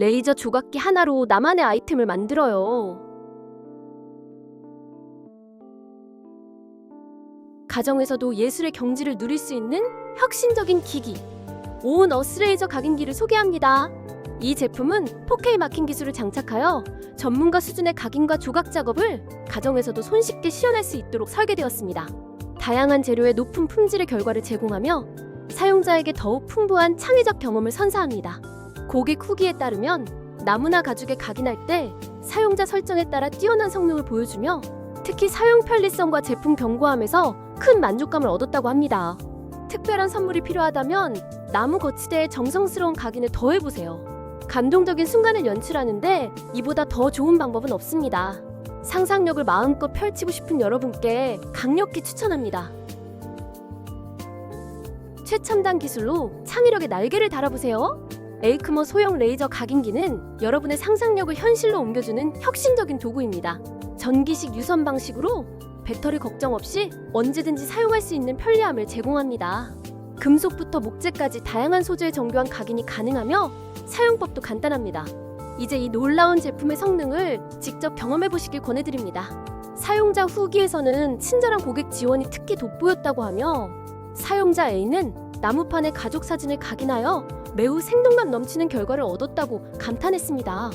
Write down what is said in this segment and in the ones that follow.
레이저 조각기 하나로 나만의 아이템을 만들어요. 가정에서도 예술의 경지를 누릴 수 있는 혁신적인 기기 오은 어스레이저 각인기를 소개합니다. 이 제품은 4K 마킹 기술을 장착하여 전문가 수준의 각인과 조각 작업을 가정에서도 손쉽게 실현할 수 있도록 설계되었습니다. 다양한 재료의 높은 품질의 결과를 제공하며 사용자에게 더욱 풍부한 창의적 경험을 선사합니다. 고객 후기에 따르면 나무나 가죽에 각인할 때 사용자 설정에 따라 뛰어난 성능을 보여주며 특히 사용 편리성과 제품 견고함에서 큰 만족감을 얻었다고 합니다. 특별한 선물이 필요하다면 나무 거치대에 정성스러운 각인을 더해보세요. 감동적인 순간을 연출하는데 이보다 더 좋은 방법은 없습니다. 상상력을 마음껏 펼치고 싶은 여러분께 강력히 추천합니다. 최첨단 기술로 창의력의 날개를 달아보세요. 에이크머 소형 레이저 각인기는 여러분의 상상력을 현실로 옮겨주는 혁신적인 도구입니다. 전기식 유선 방식으로 배터리 걱정 없이 언제든지 사용할 수 있는 편리함을 제공합니다. 금속부터 목재까지 다양한 소재의 정교한 각인이 가능하며 사용법도 간단합니다. 이제 이 놀라운 제품의 성능을 직접 경험해 보시길 권해드립니다. 사용자 후기에서는 친절한 고객 지원이 특히 돋보였다고 하며 사용자 A는 나무판에 가족 사진을 각인하여 매우 생동감 넘치는 결과를 얻었다고 감탄했습니다.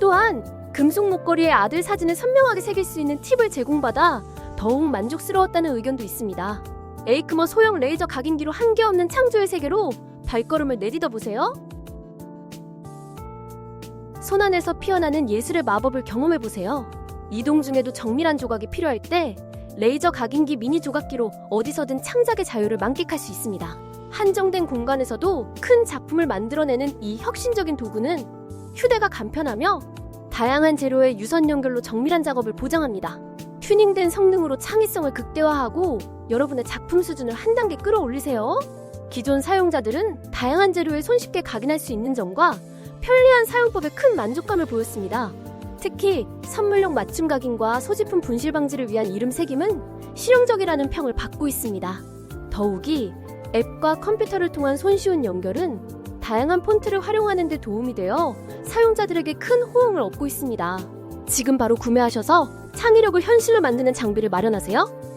또한 금속 목걸이에 아들 사진을 선명하게 새길 수 있는 팁을 제공받아 더욱 만족스러웠다는 의견도 있습니다. 에이크머 소형 레이저 각인기로 한계 없는 창조의 세계로 발걸음을 내딛어 보세요. 손안에서 피어나는 예술의 마법을 경험해 보세요. 이동 중에도 정밀한 조각이 필요할 때 레이저 각인기 미니 조각기로 어디서든 창작의 자유를 만끽할 수 있습니다. 한정된 공간에서도 큰 작품을 만들어내는 이 혁신적인 도구는 휴대가 간편하며 다양한 재료의 유선 연결로 정밀한 작업을 보장합니다. 튜닝된 성능으로 창의성을 극대화하고 여러분의 작품 수준을 한 단계 끌어올리세요. 기존 사용자들은 다양한 재료에 손쉽게 각인할 수 있는 점과 편리한 사용법에 큰 만족감을 보였습니다. 특히 선물용 맞춤 각인과 소지품 분실 방지를 위한 이름 새김은 실용적이라는 평을 받고 있습니다. 더욱이 앱과 컴퓨터를 통한 손쉬운 연결은 다양한 폰트를 활용하는 데 도움이 되어 사용자들에게 큰 호응을 얻고 있습니다. 지금 바로 구매하셔서 창의력을 현실로 만드는 장비를 마련하세요.